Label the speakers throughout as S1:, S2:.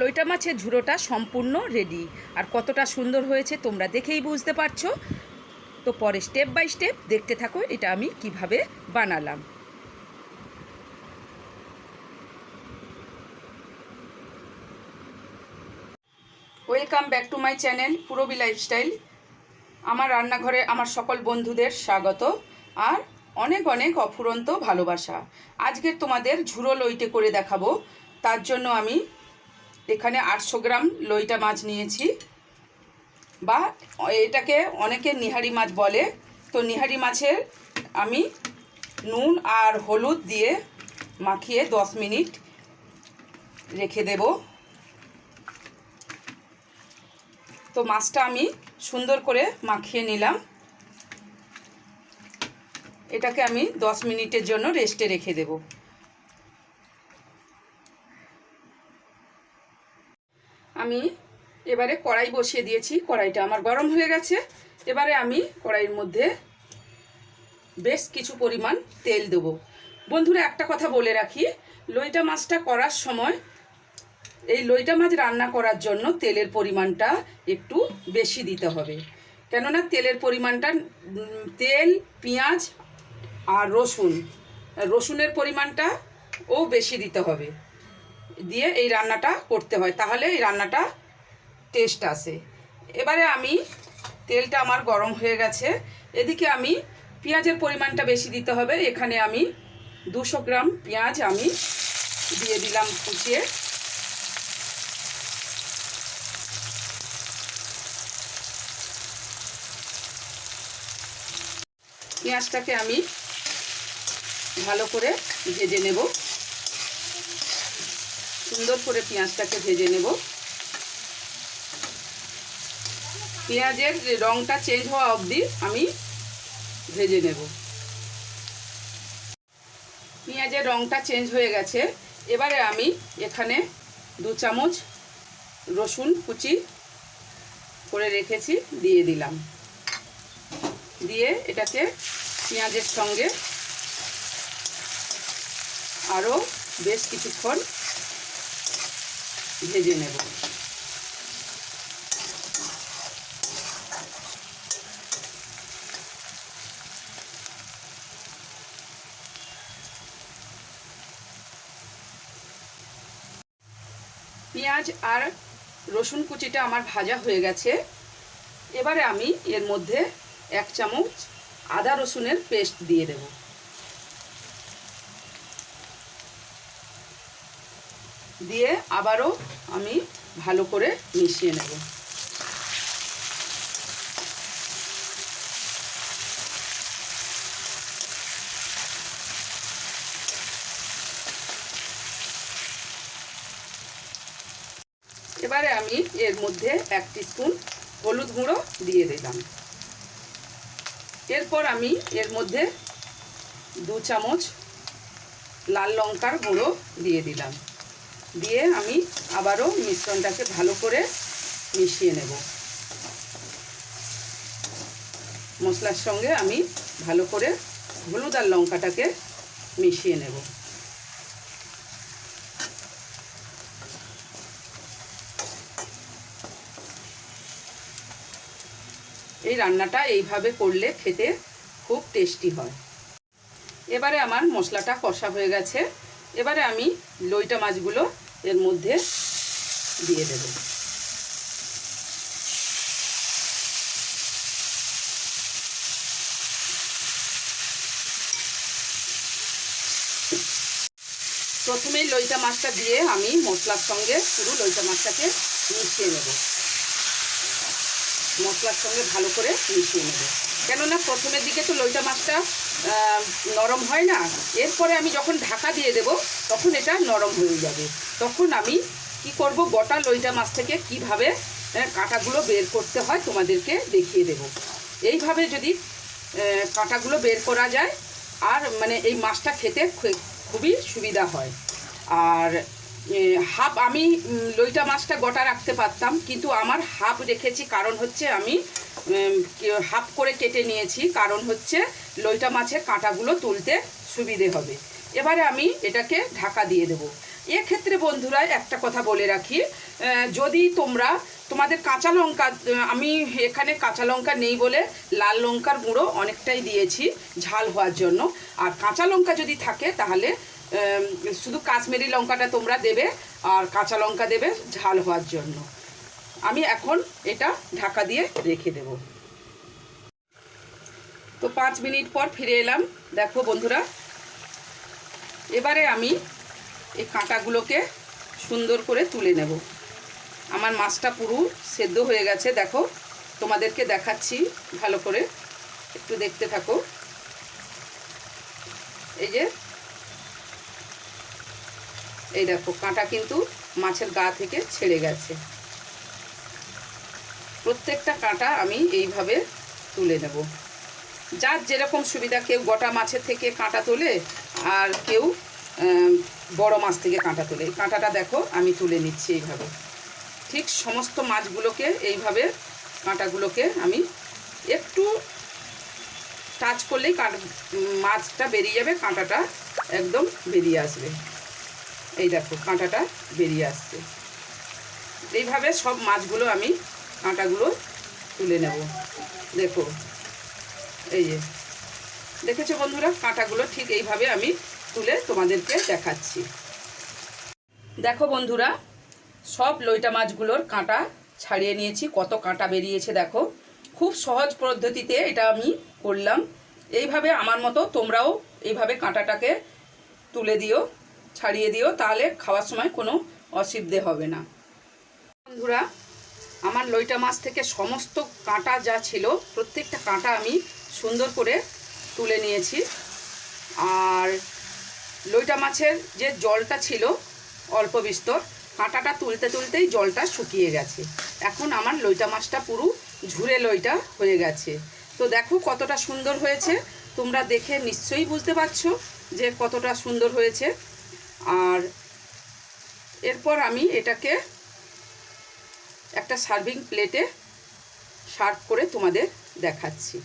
S1: লইটা মাছের ঝুড়োটা সম্পূর্ণ রেডি আর কতটা সুন্দর হয়েছে তোমরা দেখেই বুঝতে পারছ। তো পরে স্টেপ বাই স্টেপ দেখতে থাকো এটা আমি কীভাবে বানালাম। Welcome back to my channel Purabi lifestyle আমার রান্নাঘরে আমার সকল বন্ধুদের স্বাগত আর অনেক অনেক অফুরন্ত ভালোবাসা। আজকের তোমাদের ঝুড়ো লইটে করে দেখাবো। তার জন্য আমি এখানে আটশো গ্রাম লইটা মাছ নিয়েছি। বা এটাকে অনেকে নিহারি মাছ বলে। তো নিহারি মাছের আমি নুন আর হলুদ দিয়ে মাখিয়ে দশ মিনিট রেখে দেব। তো মাছটা আমি সুন্দর করে মাখিয়ে নিলাম। এটাকে আমি দশ মিনিটের জন্য রেস্টে রেখে দেব। আমি এবারে কড়াই বসিয়ে দিয়েছি, কড়াইটা আমার গরম হয়ে গেছে। এবারে আমি কড়াইয়ের মধ্যে বেশ কিছু পরিমাণ তেল দেবো। বন্ধুরা, একটা কথা বলে রাখি, লইটা মাছটা করার সময় এই লইটা মাছ রান্না করার জন্য তেলের পরিমাণটা একটু বেশি দিতে হবে। কেননা তেলের পরিমাণটা তেল, পেঁয়াজ আর রসুন, রসুনের পরিমাণটা ও বেশি দিতে হবে। দিয়ে এই রান্নাটা করতে হয়। তাহলে এই রান্নাটা টেস্ট আসে। এবারে আমি তেলটা আমার গরম হয়ে গেছে। এদিকে আমি পেঁয়াজের পরিমাণটা বেশি দিতে হবে। এখানে আমি দুশো গ্রাম পেঁয়াজ আমি দিয়ে দিলাম কুচিয়ে। পেঁয়াজটাকে আমি ভালো করে ভেজে নেব। সুন্দর করে পেঁয়াজটাকে ভেজে নেব। পেঁয়াজের রঙটা চেঞ্জ হওয়া অবধি আমি ভেজে নেব। পেঁয়াজের রঙটা চেঞ্জ হয়ে গেছে। এবারে আমি এখানে দু চামচ রসুন কুচি করে রেখেছি, দিয়ে দিলাম। দিয়ে এটাকে পেঁয়াজের সঙ্গে আরও বেশ কিছুক্ষণ ভেজে নেব। পেঁয়াজ আর রসুন কুচিটা আমার ভাজা হয়ে গেছে। এবারে আমি এর মধ্যে এক চামচ আদা রসুনের পেস্ট দিয়ে দেব। দিয়ে আবারও আমি ভালো করে মিশিয়ে নেব। এবারে আমি এর মধ্যে এক স্পুন হলুদ গুঁড়ো দিয়ে দিলাম। এরপর আমি এর মধ্যে দু চামচ লাল লঙ্কার গুঁড়ো দিয়ে দিলাম। দিয়ে আমি আবারও মিশ্রণটাকে ভালো করে মিশিয়ে নেব। মশলার সঙ্গে আমি ভালো করে হলুদ আর লঙ্কাটাকে মিশিয়ে নেব। এই রান্নাটা এইভাবে করলে খেতে খুব টেস্টি হয়। এবারে আমার মশলাটা কষা হয়ে গেছে। এবারে আমি লইটা মাছগুলো এর মধ্যে দিয়ে দেব। প্রথমেই লইটা মাছটা দিয়ে আমি মশলার সঙ্গে পুরো লইটা মাছটাকে মিশিয়ে নেব। মশলার সঙ্গে ভালো করে মিশিয়ে নেব। কেননা প্রথমের দিকে তো লইটা মাছটা নরম হয় না, এরপরে আমি যখন ঢাকা দিয়ে দেব, তখন এটা নরম হয়ে যাবে। তখন আমি কি করব, গোটা লইটা মাছ থেকে কীভাবে কাঁটাগুলো বের করতে হয় তোমাদেরকে দেখিয়ে দেব। এইভাবে যদি কাঁটাগুলো বের করা যায়, আর মানে এই মাছটা খেতে খুবই সুবিধা হয়। আর হাফ আমি লইটা মাছটা গোটা রাখতে পারতাম, কিন্তু আমার হাফ রেখেছি কারণ হচ্ছে আমি হাফ করে কেটে নিয়েছি, কারণ হচ্ছে লইটা মাছের কাঁটাগুলো তুলতে সুবিধে হবে। এবারে আমি এটাকে ঢাকা দিয়ে দেব। এক্ষেত্রে বন্ধুরা, একটা কথা বলে রাখি যদি তোমরা, তোমাদের কাঁচা লঙ্কা আমি এখানে কাঁচা লঙ্কা নেই বলে লাল লঙ্কার গুঁড়ো অনেকটাই দিয়েছি ঝাল হওয়ার জন্য। আর কাঁচা লঙ্কা যদি থাকে, তাহলে শুধু কাশ্মীরি লঙ্কাটা তোমরা দেবে আর কাঁচা লঙ্কা দেবে ঝাল হওয়ার জন্য। আমি এখন এটা ঢাকা দিয়ে রেখে দেব। তো পাঁচ মিনিট পর ফিরে এলাম। দেখো বন্ধুরা, এবারে আমি এই কাঁটাগুলোকে সুন্দর করে তুলে নেব। আমার মাছটা পুরো সেদ্ধ হয়ে গেছে, দেখো। তোমাদেরকে দেখাচ্ছি, ভালো করে একটু দেখতে থাকো। এই যে এই দেখো, কাঁটা কিন্তু মাছের গা থেকে ছেড়ে গেছে। প্রত্যেকটা কাঁটা আমি এইভাবে তুলে নেব। যার যেরকম সুবিধা, কেউ গোটা মাছের থেকে কাঁটা তোলে আর কেউ বড় মাছ থেকে কাঁটা তোলে। কাঁটাটা দেখো, আমি তুলে নিচ্ছি এইভাবে। ঠিক সমস্ত মাছগুলোকে এইভাবে কাঁটাগুলোকে আমি একটু টাচ করলেই কাঁটা মাছটা বেরিয়ে যাবে, কাঁটাটা একদম বেরিয়ে আসবে। এই দেখো, কাঁটাটা বেরিয়ে আসছে। এইভাবে সব মাছগুলো আমি কাঁটাগুলো তুলে নেব। দেখো, এই যে। দেখেছ বন্ধুরা, কাঁটাগুলো ঠিক এইভাবে আমি তুলে তোমাদেরকে দেখাচ্ছি। দেখো বন্ধুরা, সব লইটা মাছগুলোর কাঁটা ছাড়িয়ে নিয়েছি। কত কাঁটা বেরিয়েছে দেখো। খুব সহজ পদ্ধতিতে এটা আমি করলাম। এইভাবে আমার মতো তোমরাও এইভাবে কাঁটাটাকে তুলে দিও। ছাড়িয়ে দিও, তাহলে খাওয়ার সময় কোনো অসুবিধে হবে না। বন্ধুরা, আমার লইটা মাছ থেকে সমস্ত কাঁটা যা ছিল, প্রত্যেকটা কাঁটা আমি সুন্দর করে তুলে নিয়েছি। আর লইটা মাছের যে জলটা ছিল, অল্প বিস্তর, কাঁটাটা তুলতে তুলতেই জলটা শুকিয়ে গেছে। এখন আমার লইটা মাছটা পুরো ঝুরে লইটা হয়ে গেছে। তো দেখো কতটা সুন্দর হয়েছে, তোমরা দেখে নিশ্চয়ই বুঝতে পারছ যে কতটা সুন্দর হয়েছে। আর এরপর আমি এটাকে একটা সার্ভিং প্লেটে সার্ভ করে তোমাদের দেখাচ্ছি।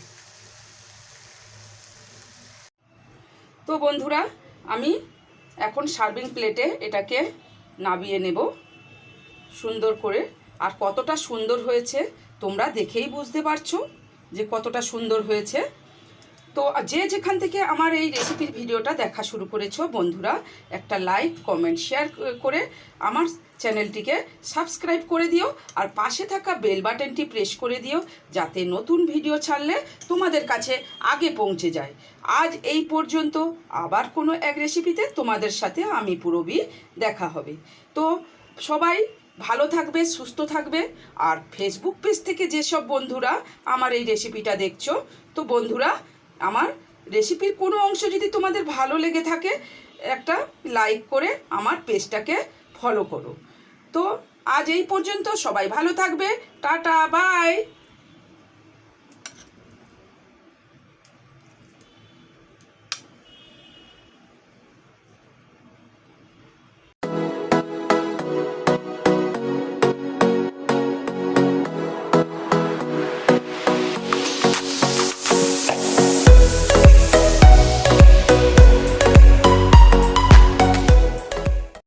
S1: তো বন্ধুরা, আমি এখন সার্ভিং প্লেটে এটাকে নাবিয়ে নেব সুন্দর করে। আর কতটা সুন্দর হয়েছে তোমরা দেখেই বুঝতে পারছ যে কতটা সুন্দর হয়েছে। তো যে যেখান থেকে আমার এই রেসিপির ভিডিওটা দেখা শুরু করেছ, বন্ধুরা, একটা লাইক কমেন্ট শেয়ার করে আমার চ্যানেলটিকে সাবস্ক্রাইব করে দিও আর পাশে থাকা বেল বাটনটি প্রেস করে দিও যাতে নতুন ভিডিও ছাড়লে তোমাদের কাছে আগে পৌঁছে যায়। আজ এই পর্যন্ত আবার কোনো এক রেসিপিতে তোমাদের সাথে আমি পুরবি দেখা হবে। তো সবাই ভালো থাকবে, সুস্থ থাকবে আর ফেসবুক পেজ থেকে যেসব বন্ধুরা আমার এই রেসিপিটা দেখছ, তো বন্ধুরা আমার রেসিপির কোনো অংশ যদি তোমাদের ভালো লেগে থাকে, একটা লাইক করে আমার পেজটাকে ফলো করো। তো আজ এই পর্যন্ত সবাই ভালো থাকবে। Tata bye